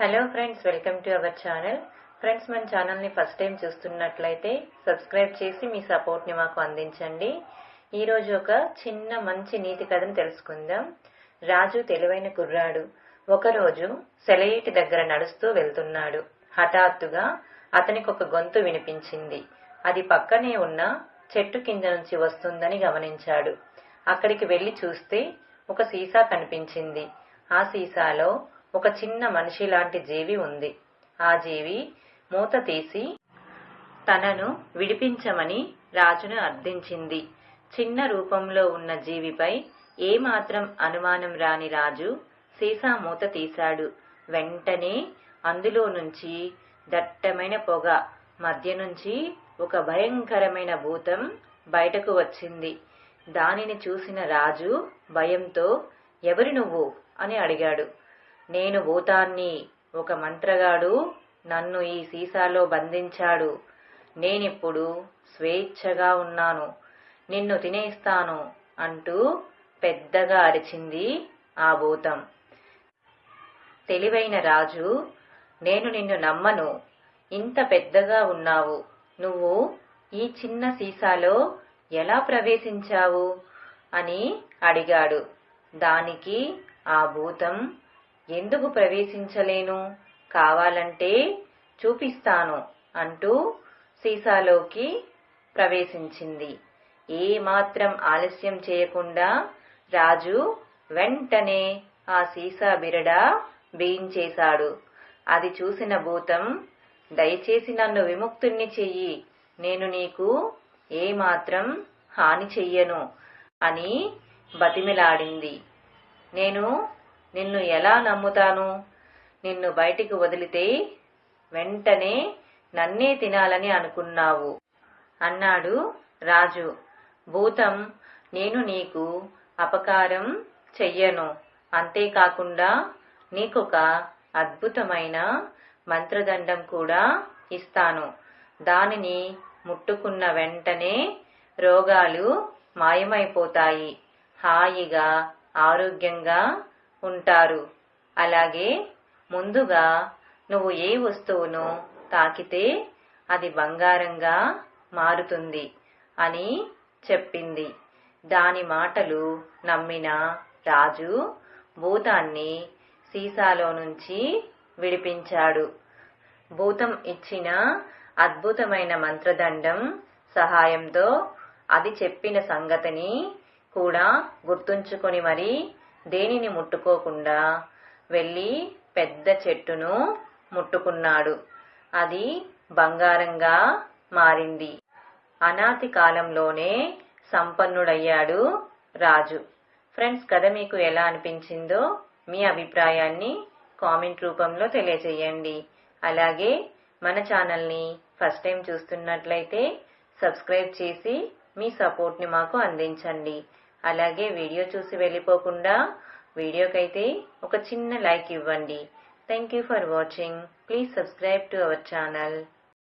Hello friends welcome to our channel friends మన ఛానల్ని first time చూస్తున్నట్లయితే సబ్స్క్రైబ్ చేసి మీ సపోర్ట్ని మాకు అందించండి. ఈరోజు ఒక చిన్న మంచి నీతి కథను తెలుసుకుందాం. రాజు తెలివైన కుర్రాడు. ఒకరోజు సెలయేటి దగ్గర నడుస్తూ వెళ్తున్నాడు. హఠాత్తుగా అతనికి ఒక గొంతు వినిపించింది. అది పక్కనే ఉన్న చెట్టు కింద నుంచి వస్తుందని గమనించాడు. అక్కడికి వెళ్ళి చూస్తే ఒక సీసా కనిపించింది. ఆ సీసాలో ఒక చిన్న మనిషి లాంటి జీవి ఉంది. ఆ జీవి మూత తీసి తనను విడిపించమని రాజును అర్థించింది. చిన్న రూపంలో ఉన్న జీవిపై ఏమాత్రం అనుమానం రాని రాజు సీసా మూత తీశాడు. వెంటనే అందులో నుంచి దట్టమైన పొగ మధ్య నుంచి ఒక భయంకరమైన భూతం బయటకు వచ్చింది. దానిని చూసిన రాజు భయంతో ఎవరి నువ్వు? అని అడిగాడు. నేను భూతాన్ని ఒక మంత్రగాడు నన్ను ఈ సీసాలో బంధించాడు. నేనిప్పుడు స్వేచ్ఛగా ఉన్నాను. నిన్ను తినేస్తాను అంటూ పెద్దగా అరిచింది ఆ భూతం. తెలివైన రాజు నేను నిన్ను నమ్మను. ఇంత పెద్దగా ఉన్నావు. నువ్వు ఈ చిన్న సీసాలో ఎలా ప్రవేశించావు? అని అడిగాడు. దానికి ఆ భూతం ఎందుకు ప్రవేశించలేను? కావాలంటే చూపిస్తాను అంటూ సీసాలోకి ప్రవేశించింది. ఏ మాత్రం ఆలస్యం చేయకుండా రాజు వెంటనే ఆ సీసా బిరడ వేయించేశాడు అది చూసిన భూతం దయచేసి నన్ను విముక్తుణ్ణి చెయ్యి. నేను నీకు ఏ మాత్రం హాని చెయ్యను అని బతిమిలాడింది. నేను నిన్ను ఎలా నమ్ముతాను? నిన్ను బయటికి వదిలితే వెంటనే నన్నే తినాలని అనుకున్నావు. అన్నాడు రాజు. భూతం నేను నీకు అపకారం చెయ్యను. అంతేకాకుండా నీకొక అద్భుతమైన మంత్రదండం కూడా ఇస్తాను. దానిని ముట్టుకున్న వెంటనే రోగాలు మాయమైపోతాయి. హాయిగా ఆరోగ్యంగా ఉంటారు. అలాగే ముందుగా నువ్వు ఏ వస్తువును తాకితే అది బంగారంగా మారుతుంది అని చెప్పింది. దాని మాటలు నమ్మిన రాజు భూతాన్ని సీసాలో నుంచి విడిపించాడు. భూతం ఇచ్చిన అద్భుతమైన మంత్రదండం సహాయంతో అది చెప్పిన సంగతిని కూడా గుర్తుంచుకొని మరి దేనిని ముట్టుకోకుండా వెళ్ళి పెద్ద చెట్టును ముట్టుకున్నాడు. అది బంగారంగా మారింది. అనాతి కాలంలోనే సంపన్నుడయ్యాడు రాజు. ఫ్రెండ్స్ కథ మీకు ఎలా అనిపించిందో మీ అభిప్రాయాన్ని కామెంట్ రూపంలో తెలియజేయండి అలాగే మన ఛానల్ని ఫస్ట్ టైం చూస్తున్నట్లయితే సబ్స్క్రైబ్ చేసి మీ సపోర్ట్ని మాకు అందించండి. అలాగే వీడియో చూసి వెళ్ళిపోకుండా వీడియోకైతే ఒక చిన్న లైక్ ఇవ్వండి. Thank you for watching please subscribe to our channel